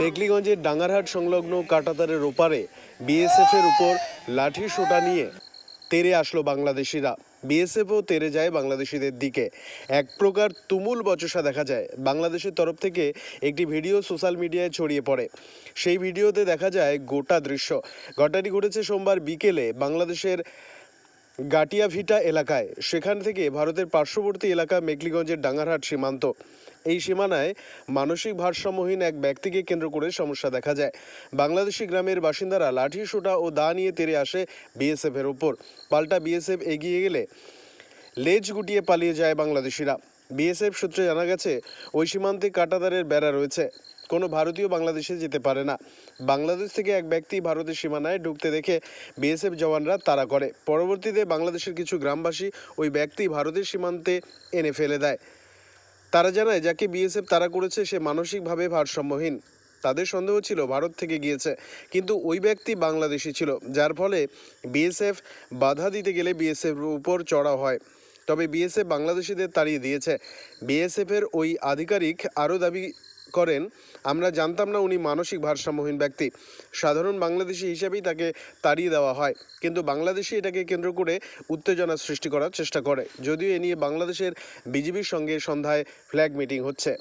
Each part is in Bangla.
মেঘলিগঞ্জের ডাঙ্গারহাট সংলগ্ন কাটাতারের ওপারে বিএসএফ এর উপর লাঠি সোটা নিয়ে তেরে আসলো বাংলাদেশিরা। বিএসএফও তেরে যায় বাংলাদেশিদের দিকে। এক প্রকার তুমুল বচসা দেখা যায়। বাংলাদেশের তরফ থেকে একটি ভিডিও সোশ্যাল মিডিয়ায় ছড়িয়ে পড়ে। সেই ভিডিওতে দেখা যায় গোটা দৃশ্য। ঘটনাটি ঘটেছে সোমবার বিকেলে। বাংলাদেশের গাটিয়াভিটা এলাকায়। সেখান থেকে ভারতের পার্শ্ববর্তী এলাকা মেঘলিগঞ্জের ডাঙ্গারহাট সীমান্ত। এই সীমানায় মানসিক ভারসাম্যহীন এক ব্যক্তিকে কেন্দ্র করে সমস্যা দেখা যায়। বাংলাদেশি গ্রামের বাসিন্দারা লাঠি, সোটা ও দা নিয়ে তেরে আসে বিএসএফ এর ওপর। পাল্টা বিএসএফ এগিয়ে গেলে লেজ গুটিয়ে পালিয়ে যায় বাংলাদেশিরা। বিএসএফ সূত্রে জানা গেছে, ওই সীমান্তে কাটাতারের বেড়া রয়েছে। কোনো ভারতীয় বাংলাদেশে যেতে পারে না। বাংলাদেশ থেকে এক ব্যক্তি ভারতের সীমানায় ঢুকতে দেখে বিএসএফ জওয়ানরা তাড়া করে। পরবর্তীতে বাংলাদেশের কিছু গ্রামবাসী ওই ব্যক্তি ভারতের সীমান্তে এনে ফেলে দেয়। তারা জানায়, যাকে বিএসএফ তারা করেছে, সে মানসিকভাবে ভারসাম্যহীন। তাদের সন্দেহ ছিল ভারত থেকে গিয়েছে, কিন্তু ওই ব্যক্তি বাংলাদেশি ছিল, যার ফলে বিএসএফ বাধা দিতে গেলে বিএসএফ উপর চড়া হয়। তবে বিএসএফ বাংলাদেশিদের তাড়িয়ে দিয়েছে। বিএসএফের ওই আধিকারিক আরও দাবি করেন আমরা জানতাম না উনি মানসিক ভারসাম্যহীন ব্যক্তি সাধারণ বাংলাদেশি হিসাবেই তাকে তাড়িয়ে দেওয়া হয় কিন্তু বাংলাদেশি এটাকে কেন্দ্র করে উত্তেজনা সৃষ্টি করার চেষ্টা করে যদিও এ নিয়ে বাংলাদেশের বিজেপির সঙ্গে সন্ধ্যায় ফ্ল্যাগ মিটিং হচ্ছে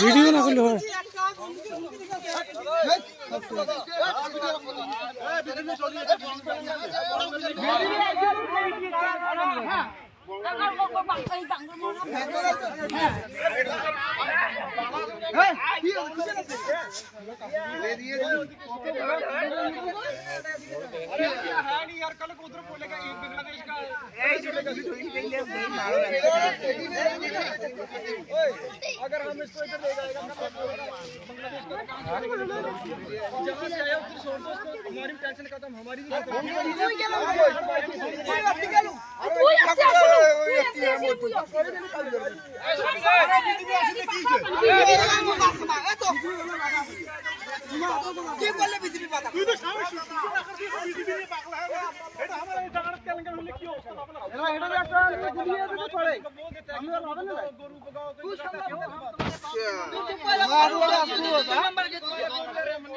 ভিডিও না করলে হয়। अगर हम इसको इधर ले जाएगा जहाँ से आया उधर छोड़ दो हमारी टेंशन खत्म हमारी भी কি বললে বিজেপি পাতা তুই তো সামনে বিজেপি পাগলা এটা আমার এই জায়গাটা কেলেঙ্কার হলে কি অবস্থা হবে না এটা একটা গুলিয়ে দিতে পারে আমরা হবে না গরু পোকা তুই সামনে তুই চুপ করে নাম্বার